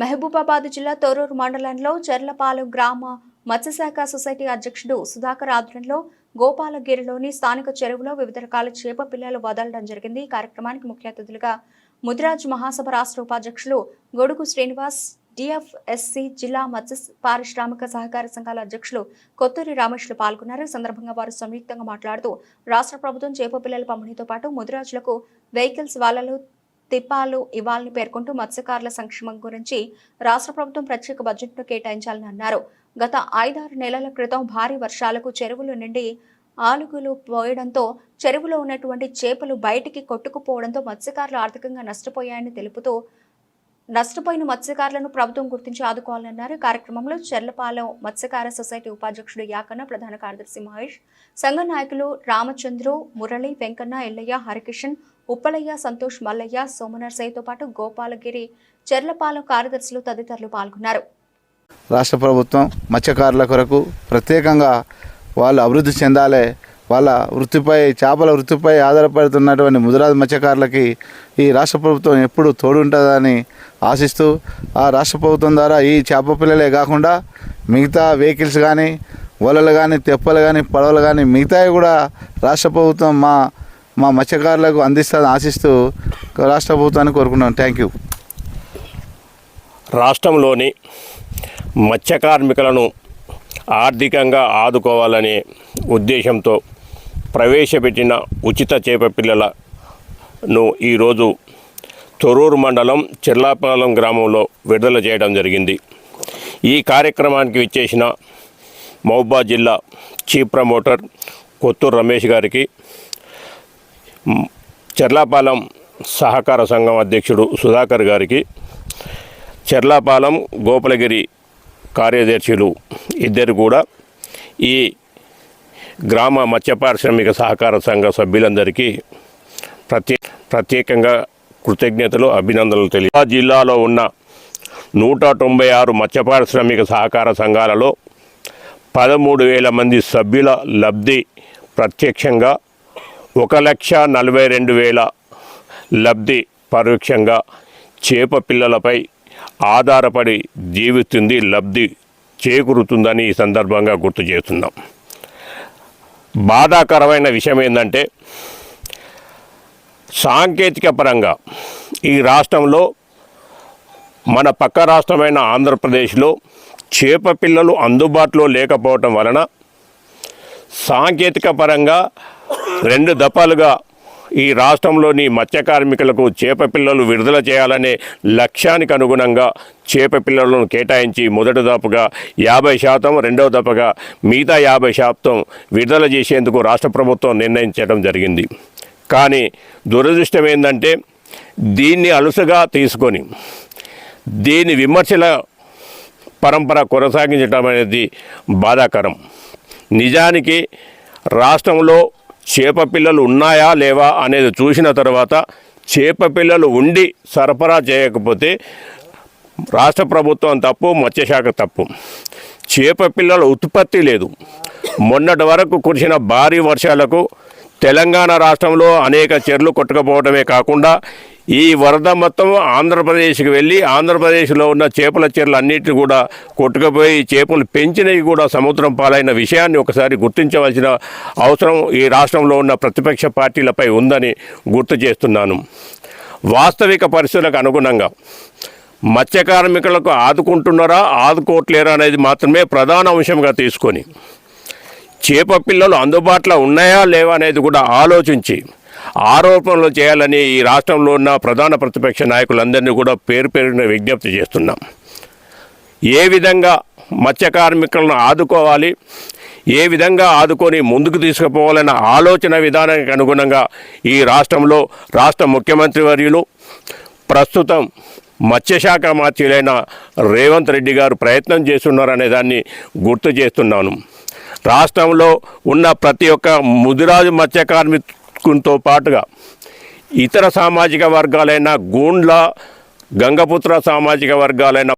మహబూబాబాద్ జిల్లా తోరూరు మండలంలో చెర్లపాలెం గ్రామ మత్స్యశాఖ సొసైటీ అధ్యక్షుడు సుధాకర్ ఆధ్వర్యంలో గోపాలగిరిలోని స్థానిక చెరువులో వివిధ రకాల చేప పిల్లలు వదలడం జరిగింది. ఈ కార్యక్రమానికి ముఖ్య అతిథులుగా ముదిరాజ్ మహాసభ రాష్ట్ర ఉపాధ్యక్షులు గొడుగు శ్రీనివాస్ డిఎఫ్ఎస్సి జిల్లా మత్స్య పారిశ్రామిక సహకార సంఘాల అధ్యక్షులు కొత్తూరి రామేష్లు పాల్గొన్నారు. ఈ సందర్భంగా వారు సంయుక్తంగా మాట్లాడుతూ రాష్ట్ర ప్రభుత్వం చేప పిల్లల పంపిణీతో పాటు ముదిరాజులకు వెహికల్స్ వాళ్ళలు తిప్పాలు ఇవ్వాలని పేర్కొంటూ మత్స్యకారుల సంక్షేమం గురించి రాష్ట్ర ప్రభుత్వం ప్రత్యేక బడ్జెట్ను కేటాయించాలని అన్నారు. గత ఐదారు నెలల క్రితం భారీ వర్షాలకు చెరువుల నుండి ఆలుగులు పోయడంతో చెరువులో ఉన్నటువంటి చేపలు బయటికి కొట్టుకుపోవడంతో మత్స్యకారులు ఆర్థికంగా నష్టపోయాయని తెలుపుతూ నష్టపోయిన మత్స్యకారులను ప్రభుత్వం గుర్తించి ఆదుకోవాలన్నారు. కార్యక్రమంలో చెర్లపాలెం మత్స్యకార సొసైటీ ఉపాధ్యక్షుడు యాకన్న ప్రధాన కార్యదర్శి మహేష్ సంఘ నాయకులు రామచంద్రు మురళి వెంకన్న ఎల్లయ్య హరికిషన్ ఉప్పలయ్య సంతోష్ మల్లయ్య సోమనర్సయ్యతో పాటు గోపాలగిరి చెర్లపాలెం కార్యదర్శులు తదితరులు పాల్గొన్నారు. రాష్ట్ర ప్రభుత్వం మత్స్యకారుల కొరకు ప్రత్యేకంగా వాళ్ళు అభివృద్ధి చెందాలి వాళ్ళ వృత్తిపై చేపల వృత్తిపై ఆధారపడుతున్నటువంటి ముదిరాజు మత్స్యకారులకి ఈ రాష్ట్ర ప్రభుత్వం ఎప్పుడు తోడుంటుందని ఆశిస్తూ ఆ రాష్ట్ర ప్రభుత్వం ద్వారా ఈ చేప పిల్లలే కాకుండా మిగతా వెహికల్స్ కానీ వలలు కానీ తెప్పలు కానీ పడవలు కానీ మిగతావి కూడా రాష్ట్ర ప్రభుత్వం మా మా మత్స్యకారులకు అందిస్తుందని ఆశిస్తూ రాష్ట్ర ప్రభుత్వాన్ని కోరుకున్నాను థ్యాంక్ యూ. రాష్ట్రంలోని మత్స్య కార్మికులను ఆర్థికంగా ఆదుకోవాలనే ఉద్దేశంతో ప్రవేశపెట్టిన ఉచిత చేప పిల్లలను ఈరోజు తొరూరు మండలం చెర్లాపాలెం గ్రామంలో విడుదల చేయడం జరిగింది. ఈ కార్యక్రమానికి విచ్చేసిన మహబూబాద్ జిల్లా చీఫ్ ప్రమోటర్ కొత్తూరు రమేష్ గారికి చెర్లాపాలెం సహకార సంఘం అధ్యక్షుడు సుధాకర్ గారికి చెర్లాపాలెం గోపాలగిరి కార్యదర్శులు ఇద్దరు కూడా ఈ గ్రామ మత్స్య పారిశ్రామిక సహకార సంఘ సభ్యులందరికీ ప్రత్యే ప్రత్యేకంగా కృతజ్ఞతలు అభినందనలు తెలియ జిల్లాలో ఉన్న నూట తొంభై ఆరు మత్స్య పారిశ్రామిక సహకార సంఘాలలో పదమూడు వేల మంది సభ్యుల లబ్ధి ప్రత్యక్షంగా ఒక లక్ష నలభై రెండు వేల లబ్ధి పరోక్షంగా చేప పిల్లలపై ఆధారపడి జీవిస్తుంది లబ్ధి చేకూరుతుందని ఈ సందర్భంగా గుర్తు చేస్తున్నాం. బాధాకరమైన విషయం ఏంటంటే సాంకేతిక పరంగా ఈ రాష్ట్రంలో మన పక్క రాష్ట్రమైన ఆంధ్రప్రదేశ్లో చేప పిల్లలు అందుబాటులో లేకపోవటం వలన సాంకేతిక పరంగా రెండు దఫాలుగా ఈ రాష్ట్రంలోని మత్స్య కార్మికులకు చేప పిల్లలు విడుదల చేయాలనే లక్ష్యానికి అనుగుణంగా చేప పిల్లలను కేటాయించి మొదటి దఫగా యాభై శాతం రెండవ దఫగా మిగతా యాభై శాతం విడుదల చేసేందుకు రాష్ట్ర ప్రభుత్వం నిర్ణయించడం జరిగింది. కానీ దురదృష్టం ఏంటంటే దీన్ని అలుసుగా తీసుకొని దీని విమర్శల పరంపర కొనసాగించడం అనేది బాధాకరం. నిజానికి రాష్ట్రంలో చేప పిల్లలు ఉన్నాయా లేవా అనేది చూసిన తర్వాత చేప పిల్లలు ఉండి సరఫరా చేయకపోతే రాష్ట్ర ప్రభుత్వం తప్పు మత్స్యశాఖ తప్పు. చేప పిల్లల ఉత్పత్తి లేదు. మొన్నటి వరకు కురిసిన భారీ వర్షాలకు తెలంగాణ రాష్ట్రంలో అనేక చెర్లు కొట్టుకపోవడమే కాకుండా ఈ వరద మొత్తం ఆంధ్రప్రదేశ్కి వెళ్ళి ఆంధ్రప్రదేశ్లో ఉన్న చేపల చెర్లు అన్నిటిని కూడా కొట్టుకుపోయి చేపలు పెంచినవి కూడా సముద్రం పాలైన విషయాన్ని ఒకసారి గుర్తించవలసిన అవసరం ఈ రాష్ట్రంలో ఉన్న ప్రతిపక్ష పార్టీలపై ఉందని గుర్తు చేస్తున్నాను. వాస్తవిక పరిస్థితులకు అనుగుణంగా మత్స్య కార్మికులకు ఆదుకుంటున్నారా ఆదుకోవట్లేరా అనేది మాత్రమే ప్రధాన అంశంగా తీసుకొని చేప పిల్లలు అందుబాటులో ఉన్నాయా లేవా అనేది కూడా ఆలోచించి ఆరోపణలు చేయాలని ఈ రాష్ట్రంలో ఉన్న ప్రధాన ప్రతిపక్ష నాయకులందరినీ కూడా పేరు పేరున విజ్ఞప్తి చేస్తున్నాం. ఏ విధంగా మత్స్య కార్మికులను ఆదుకోవాలి? ఏ విధంగా ఆదుకొని ముందుకు తీసుకుపోవాలన్న ఆలోచన విధానానికి అనుగుణంగా ఈ రాష్ట్రంలో రాష్ట్ర ముఖ్యమంత్రి వర్యులు ప్రస్తుతం మత్స్యశాఖ మంత్రులైన రేవంత్ రెడ్డి గారు ప్రయత్నం చేస్తున్నారనే దాన్ని గుర్తు చేస్తున్నాను. రాష్ట్రంలో ఉన్న ప్రతి ఒక్క ముదిరాజు మత్స్య కుంతో పాటుగా ఇతర సామాజిక వర్గాలైన గూండ్ల గంగపుత్ర సామాజిక వర్గాలైన